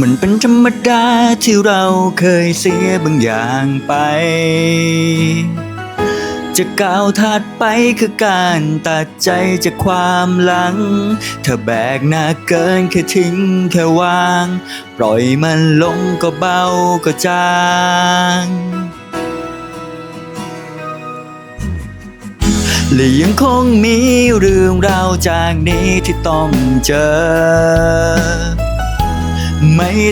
มันเป็นธรรมดาที่เราเคยเสียบางอย่างไป จะก้าวถัดไปคือการตัดใจจากความหลัง เธอแบกหนักเกินแค่ทิ้งแค่วาง ปล่อยมันลงก็เบาก็จางและยังคงมีเรื่องราวจากนี้ที่ต้องเจอ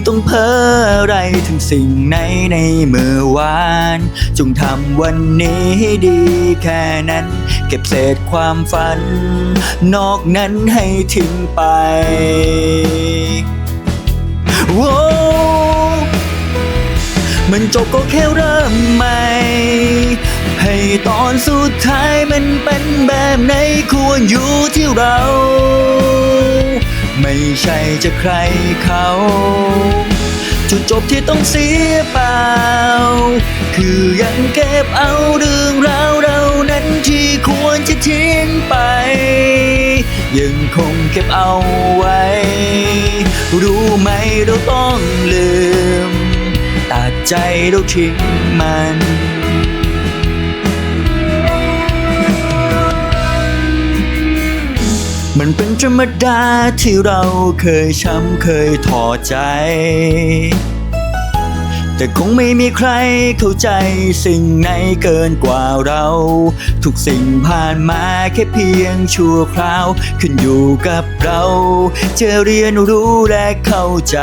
ต้องเพ้ออะไรถึงสิ่งไหนในเมื่อวาน จงทำวันนี้ให้ดีแค่นั้น เก็บเศษความฝัน นอกนั้นให้ทิ้งไปโว้มันจบก็แค่เริ่มใหม่ให้ตอนสุดท้ายมันเป็นแบบไหนควรอยู่ที่เรา ใช่จะใครเขา จุดจบที่ต้องเสียเปล่า คือยังเก็บเอาเรื่องราวเรานั้นที่ควรจะทิ้งไป ยังคงเก็บเอาไว้ รู้ไหมเราต้องลืม ตัดใจเราทิ้งมัน มันเป็นธรรมดาที่เราเคยช้ำเคยถอใจ แต่คงไม่มีใครเข้าใจสิ่งไหนเกินกว่าเรา ทุกสิ่งผ่านมาแค่เพียงชั่วคราว ขึ้นอยู่กับเรา จะเรียนรู้และเข้าใจ